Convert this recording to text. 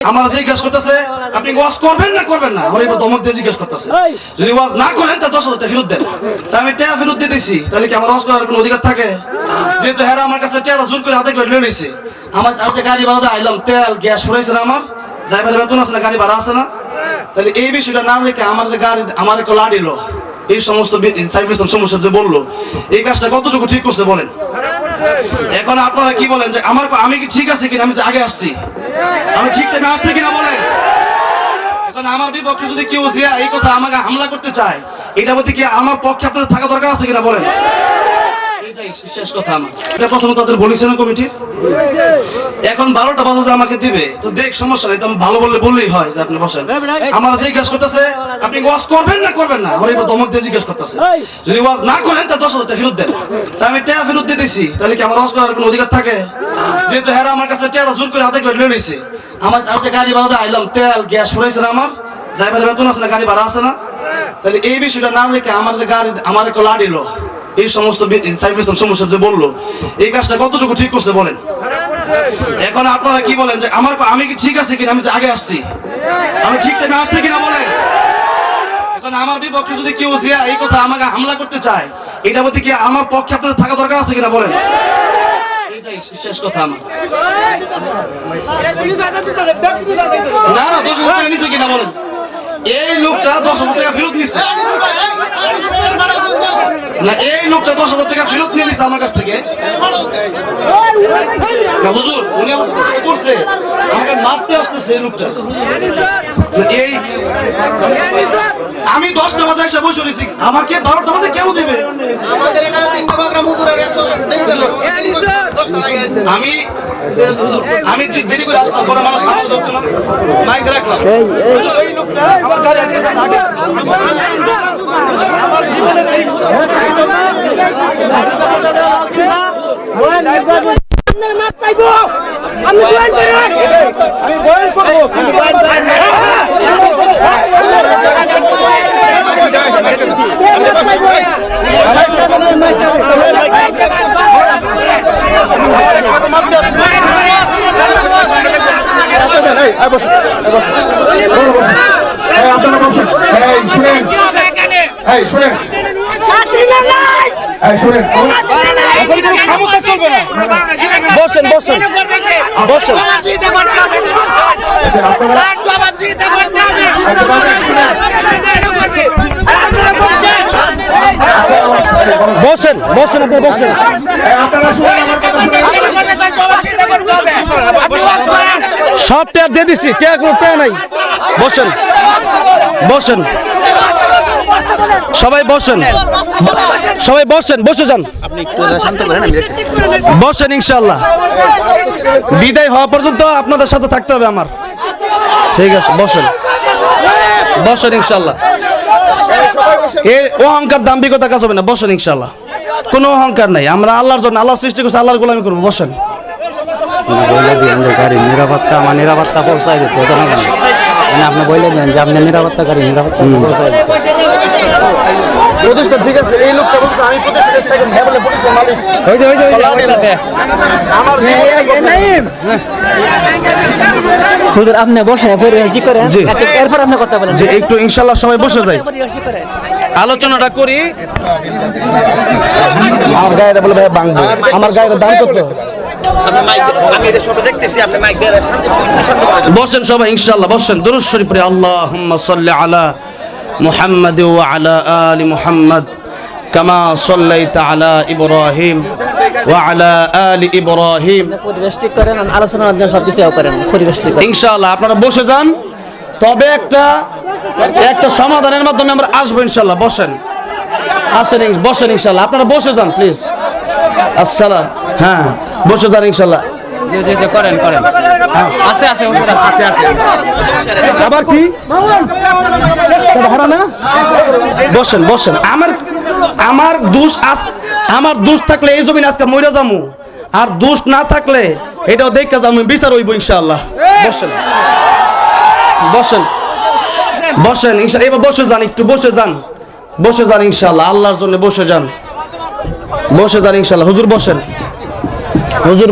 আমার জিজ্ঞাসা করতেছে আপনি ওয়াজ করবেন না করবেন না? আমার এবার দমক দিয়ে জিজ্ঞাসা করতেছে। যদি ওয়াজ না করেন তা দশ হাজার ফেরত দেন। তা আমি টাকা ফেরত দিয়ে দিছি। তাহলে কি আমার ওয়াজ করার কোনো অধিকার থাকে? যেহেতু হ্যাঁ আমার কাছে জোর করে হাতে করে আমার আর যে গাড়ি ভাড়া আইলাম তেল গ্যাস সরাইছে না আমার? ড্রাইভারের বেতন আছে না গাড়ি ভাড়া আছে না? তাহলে এই বিষয়টা না রেখে আমার যে গাড়ি আমার একটা লাডিলো এই সমস্ত সাইফুল ইসলাম সমস্যা যে বলল এই কাজটা কতটুকু ঠিক করছে বলেন? এখন আপনারা কি বলেন যে আমার আমি কি ঠিক আছে কিনা? আমি যে আগে আসছি। আমি ঠিক টাইমে আসছি কিনা বলেন। এখন আমার বিপক্ষে যদি কেউ এই কথা আমাকে হামলা করতে চায়, এটা বলতে কি আমার পক্ষে আপনাদের থাকা দরকার আছে কিনা বলেন? শেষ কথা আমার। এটা প্রথমে তাদের বলেছে না কমিটির এখন বারোটা আমাকে দিবে তো দেখ সমস্যা নেই তো ভালো বললে বললেই হয় যে আপনি বসেন। আমার জিজ্ঞাসা করতেছে আপনি ওয়াজ করবেন না করবেন না? আমার এবার দমক দিয়ে জিজ্ঞাসা করতেছে। যদি ওয়াজ না করেন তা দশ হাজার ফেরত দেন। তা আমি টাকা ফেরত দিয়ে দিছি তাহলে কি আমার ওয়াজ করার কোনো অধিকার থাকে? যেহেতু হ্যাঁ আমার কাছে টাকা জোর করে হাতে করে আমার আর যে গাড়ি ভাড়া আইলাম তেল গ্যাস সরাইছে না আমার। ড্রাইভারের বেতন আছে না গাড়ি ভাড়া আছে না। তাহলে এই বিষয়টা না রেখে আমার যে গাড়ি আমার একটা লাডিলো এই সমস্ত সাইফুল ইসলাম সমস্যা যে বলল, এই কাজটা কতটুকু ঠিক করছে বলেন? এখন আপনারা কি বলেন যে আমার আমি কি ঠিক আছে কিনা? আমি যে আগে আসছি। আমি ঠিক টাইমে আসছি কিনা বলেন? এখন আমার বিপক্ষে যদি কেউ যে এই কথা আমাকে হামলা করতে চায়, এটা বলতে কি আমার পক্ষে আপনাদের থাকা দরকার আছে কিনা বলেন? শেষ কথা আমার। না না কিনা বলেন? এই লোকটা দশ হাজার টাকা ফেরত নিচ্ছে না এই লোকটা দশ হাজার টাকা ফেরত নিয়ে নিচ্ছে আমার কাছ থেকে। না হুজুর উনি আমার সাথে করছে। আমাকে মারতে আসতেছে এই লোকটা। এই আমি দশটা বাজে এসে বসে রয়েছি। আমাকে বারোটা বাজে কেউ দেবে? আমি আমি দেরি করে আসতাম কোনো মানুষ আমার ধরতো না মাইক রাখলাম এই লোকটা আমার জীবনের রিস্ক আপনার মাপ চাইব আপনি বয়ান করেন আমি বয়ান করব কিন্তু আপনারা বসুন এই শুনেন এই শুনেন হাসিনা নাই এই শুনেন বসেন বসেন। বসেন। করতে হবে বসেন বসেন আপনি বসেন। সব টেয়ার দিয়ে দিচ্ছি টেয়ার কোনো টেয়ার নাই। বসেন। বসেন। সবাই বসেন। সবাই বসেন বসে যান। বসেন ইনশাল্লাহ বিদায় হওয়া পর্যন্ত আপনাদের সাথে থাকতে হবে আমার। ঠিক আছে বসেন। বসেন ইনশাল্লাহ এর অহংকার দাম্ভিকতা কাজ হবে না বসেন ইনশাল্লাহ কোনো অহংকার নাই। আমরা আল্লাহর জন্য আল্লাহ সৃষ্টি করছে আল্লাহর গোলামি করব বসেন। বলে দিন যে গাড়ি নিরাপত্তা আমার নিরাপত্তা পৌঁছায় দিতে? মানে আপনি বলে দেন যে আপনি নিরাপত্তা গাড়ি নিরাপত্তা পৌঁছায় প্রতিষ্ঠান ঠিক আছে এই লোকটা বলছে আমি প্রতিষ্ঠানের সেকেন্ড হ্যাঁ বলে প্রতিষ্ঠান মালিক। ওই যে ওই যে ওই যে ওইটাতে। আমার হুজুর আপনি বসে পরিহাসি করেন? আচ্ছা, এরপর আপনি কথা বলেন। যে একটু ইনশাল্লাহ সবাই বসে যাই। আলোচনাটা করি। আমার গায়েটা বলে ভাই ভাঙবো আমার গায়ের দাম কত? আমি এটা সবে দেখতেছি আপনি মাইক দিয়ে শান্তি শান্তি বসেন সবাই ইনশাল্লাহ বসেন। দুরুদ শরীফ আল্লাহ সাল্লি আলা আলি ইব্রাহিম পরিবেশ ঠিক করেন আলোচনার মাধ্যমে সব কিছু করেন পরিবেশ ঠিক করেন। ইনশাআল্লাহ আপনারা বসে যান। তবে একটা একটা সমাধানের মাধ্যমে আমরা আসব ইনশাল্লাহ বসেন। আসেন বসেন ইনশাল্লাহ আপনারা বসে যান প্লিজ আসসালাম। হ্যাঁ বসে যান ইনশাল্লাহ করেন করেন। আছে আছে আছে। আছে আবার কি? ভাড়া না? বসেন বসেন। আমার আমার দোষ আজ আমার দোষ থাকলে এই জমিন আজকে মইরা যামু। আর দোষ না থাকলে এটাও দেখে যাব বিচার হইব ইনশাআল্লাহ। বসেন। বসেন। বসেন ইনশাল্লাহ এবার বসে যান, একটু বসে যান। বসে যান, ইনশাআল্লাহ। আল্লাহর জন্য বসে যান। বসে যান, ইনশাআল্লাহ। হুজুর, বসেন। হুজুর